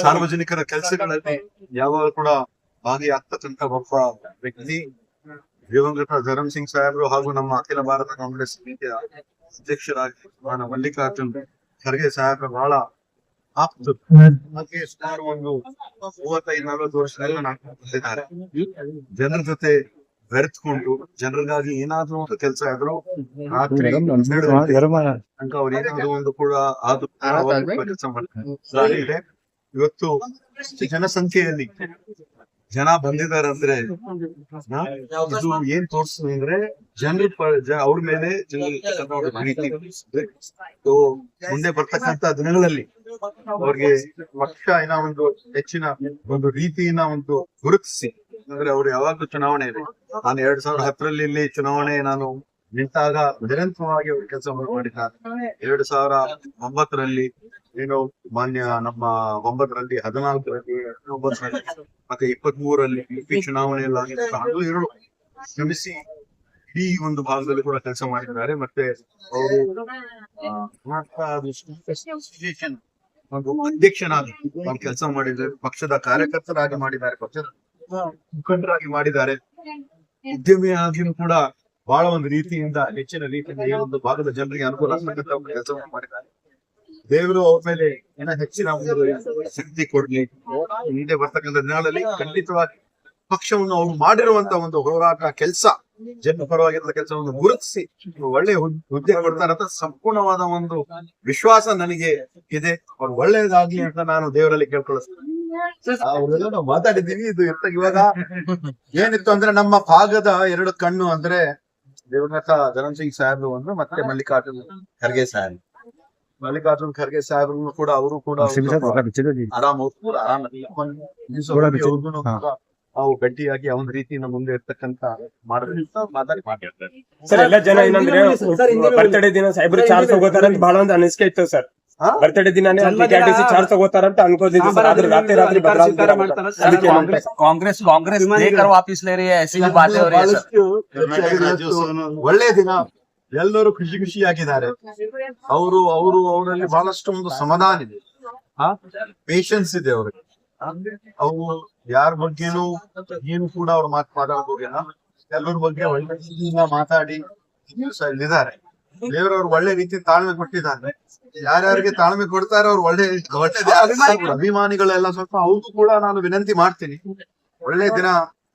ಸಾರ್ವಜನಿಕರ ಕೆಲಸಗಳಲ್ಲಿ ಯಾವಾಗ ಕೂಡ ಭಾಗಿಯಾಗ್ತಕ್ಕಂತ ಒಬ್ಬ ವ್ಯಕ್ತಿ ದಿವಂಗತ ಧರಮ್ ಸಿಂಗ್ ಸಾಹೇಬ್ರು ಹಾಗೂ ನಮ್ಮ ಅಖಿಲ ಭಾರತ ಕಾಂಗ್ರೆಸ್ ಸಮಿತಿಯ ಅಧ್ಯಕ್ಷರಾಗಿ ಮಾನ ಮಲ್ಲಿಕಾರ್ಜುನ್ ಖರ್ಗೆ ಸಾಹೇಬ್ರ ಬಹಳ ಆಪ್ತ ಹಾಗೆ ಸುಮಾರು ಒಂದು ಮೂವತ್ತೈದು ನಲವತ್ತು ವರ್ಷದಿಂದ ನಾಲ್ಕು ಬಂದಿದ್ದಾರೆ. ಜನರ ಜೊತೆ ಬೆರೆತ್ಕೊಂಡು ಜನರಿಗಾಗಿ ಏನಾದ್ರೂ ಒಂದು ಕೆಲಸ ಆದ್ರೂ ರಾತ್ರಿ ತನಕ ಅವ್ರು ಏನಾದ್ರು ಒಂದು ಕೂಡ ಆದು ಕೆಲಸ ಮಾಡ್ತಾರೆ ಇದೆ. ಇವತ್ತು ಜನಸಂಖ್ಯೆಯಲ್ಲಿ ಜನ ಬಂದಿದ್ದಾರೆ ಅಂದ್ರೆ ಇದು ಏನ್ ತೋರಿಸ್ತದೆ ಅಂದ್ರೆ ಜನರು ಅವ್ರ ಮೇಲೆ ಮುಂದೆ ಬರ್ತಕ್ಕಂತ ದಿನಗಳಲ್ಲಿ ಅವ್ರಿಗೆ ಪಕ್ಷ ಏನೋ ಒಂದು ಹೆಚ್ಚಿನ ಒಂದು ರೀತಿಯನ್ನ ಒಂದು ಗುರುತಿಸಿ ಅಂದ್ರೆ ಅವ್ರು ಯಾವಾಗ್ಲೂ ಚುನಾವಣೆ ಇದೆ. ನಾನು ಎರಡ್ ಸಾವಿರದ ಹತ್ತರಲ್ಲಿ ಇಲ್ಲಿ ಚುನಾವಣೆ ನಾನು ನಿಂತಾಗ ನಿರಂತರವಾಗಿ ಅವರು ಕೆಲಸ ಮಾಡಿದ್ದಾರೆ ಎರಡ್ ಸಾವಿರ ಒಂಬತ್ತರಲ್ಲಿ ಏನು ಮಾನ್ಯ ನಮ್ಮ ಒಂಬತ್ತರಲ್ಲಿ ಹದಿನಾಲ್ಕರಲ್ಲಿ ಹತ್ತೊಂಬತ್ತರಲ್ಲಿ ಮತ್ತೆ ಇಪ್ಪತ್ತ್ ಮೂರಲ್ಲಿ ಯುಪಿ ಚುನಾವಣೆಯಲ್ಲಿ ಎರಡು ಶ್ರಮಿಸಿ ಇಡೀ ಒಂದು ಭಾಗದಲ್ಲಿ ಕೂಡ ಕೆಲಸ ಮಾಡಿದ್ದಾರೆ. ಮತ್ತೆ ಅವರು ಒಂದು ಅಧ್ಯಕ್ಷನಾಗಿ ಕೆಲಸ ಮಾಡಿದ್ದಾರೆ. ಪಕ್ಷದ ಕಾರ್ಯಕರ್ತರಾಗಿ ಮಾಡಿದ್ದಾರೆ ಪಕ್ಷದ. ಮುಖಂಡರಾಗಿ ಮಾಡಿದ್ದಾರೆ. ಉದ್ಯಮಿಯಾಗಿಯೂ ಕೂಡ ಬಹಳ ಒಂದು ರೀತಿಯಿಂದ ಹೆಚ್ಚಿನ ರೀತಿಯಿಂದ ಈ ಒಂದು ಭಾಗದ ಜನರಿಗೆ ಅನುಕೂಲ ಕೆಲಸವನ್ನು ಮಾಡಿದ್ದಾರೆ. ದೇವರು ಅವ್ರ ಮೇಲೆ ಏನ ಹೆಚ್ಚಿನ ಒಂದು ಶಕ್ತಿ ಕೊಡ್ಲಿ. ಮುಂದೆ ಬರ್ತಕ್ಕಂಥ ದಿನಗಳಲ್ಲಿ ಖಂಡಿತವಾಗಿ ಪಕ್ಷವನ್ನು ಅವ್ರು ಮಾಡಿರುವಂತ ಒಂದು ಹೋರಾಟ, ಕೆಲಸ ಜನ ಪರವಾಗಿರುವ ಕೆಲಸವನ್ನು ಗುರುತಿಸಿ ಒಳ್ಳೆ ಹುದ್- ಹುದ್ದೆ ಕೊಡ್ತಾರಂತ ಸಂಪೂರ್ಣವಾದ ಒಂದು ವಿಶ್ವಾಸ ನನಗೆ ಇದೆ. ಅವ್ರು ಒಳ್ಳೇದಾಗ್ಲಿ ಅಂತ ನಾನು ದೇವರಲ್ಲಿ ನಾವು ಮಾತಾಡಿದೀವಿ. ಇದು ಇರ್ತ ಇವಾಗ ಏನಿತ್ತು ಅಂದ್ರೆ ನಮ್ಮ ಭಾಗದ ಎರಡು ಕಣ್ಣು ಅಂದ್ರೆ ದೇವನಾಥ ಧರಮ್ ಸಿಂಗ್ ಸಾಹೇಬ್ರು ಒಂದು ಮತ್ತೆ ಮಲ್ಲಿಕಾರ್ಜುನ್ ಖರ್ಗೆ ಸಾಹೇಬ್ ಮಲ್ಲಿಕಾರ್ಜುನ್ ಖರ್ಗೆ ಸಾಹೇಬ್ರು ಕೂಡ ಅವರು ಕೂಡ ಅವು ಆರಾಮ್ ಆರಾಮ್ ನಾವು ಗಟ್ಟಿಯಾಗಿ ಅವನ ನಮ್ಮ ಮುಂದೆ ಇರ್ತಕ್ಕಂತ ಮಾಡಿ ಮಾತಾಡಿ ಮಾತಾಡ್ತಾರೆ ಸರ್ ಎಲ್ಲ ಜನ ಏನಂದ್ರೆ ಬರ್ತಡೇ ದಿನ ಸಾಹೇಬ್ರು ಚಾರ್ಜ್ ತಗೋತಾರಂತ ಬಹಳ ಒಂದು ಅನಿಸಿಕೆ ಇತ್ತು ಸರ್? ಬರ್ತಡೇ ದಿನಾನೇ ಚಾರ್ಜ್ ತಗೋತಾರ ಅಂತ ಸರ್. ಆದ್ರೆ ರಾತ್ರಿ ರಾತ್ರಿ ಕಾಂಗ್ರೆಸ್ ಕಾಂಗ್ರೆಸ್ ವಾಪಸ್ಲೇ ಒಳ್ಳೆ ದಿನ. ಎಲ್ಲರೂ ಖುಷಿ ಖುಷಿಯಾಗಿದ್ದಾರೆ. ಅವರು ಅವರು ಅವರಲ್ಲಿ ಬಹಳಷ್ಟು ಒಂದು ಸಮಾಧಾನ ಇದೆ. ಪೇಶನ್ಸ್ ಇದೆ ಅವ್ರಿಗೆ. ಅವು ಯಾರ ಬಗ್ಗೆನೂ ಏನು ಕೂಡ ಅವ್ರು ಮಾತಾಡೋದಿಲ್ಲ ಎಲ್ಲರ ಬಗ್ಗೆ ಒಳ್ಳೆ ಮಾತಾಡಿ ಇಲ್ಲಿದ್ದಾರೆ. ದೇವರವ್ರು ಒಳ್ಳೆ ರೀತಿ ತಾಳ್ಮೆ ಕೊಟ್ಟಿದ್ದಾರೆ. ಯಾರ್ಯಾರಿಗೆ ತಾಳ್ಮೆ ಕೊಡ್ತಾರೆ ಅವ್ರು ಒಳ್ಳೆ ಒಳ್ಳೆ ಅಭಿಮಾನಿಗಳೆಲ್ಲ ಸ್ವಲ್ಪ ಅವ್ರಿಗೂ ಕೂಡ ನಾನು ವಿನಂತಿ ಮಾಡ್ತೀನಿ. ಒಳ್ಳೆ ದಿನ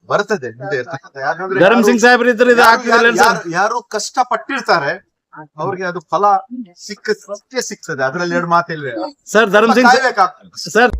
ಬರ್ತದೆ ಧರ್ಮ್ ಯಾರು- ಸಿಂಗ್ ಸಾಹೇಬ್ರು ಯಾರು- ಸರ್? ಯಾರು- ಕಷ್ಟ ಪಟ್ಟಿರ್ತಾರೆ ಅವ್ರಿಗೆ ಅದು ಫಲ ಸಿಕ್ಕ ಸಿಕ್ಕೇ ಸಿಗ್ತದೆ. ಅದ್ರಲ್ಲಿ ಎರಡು ಮಾತಿಲ್ವೇ? Sir Dharam Singh sir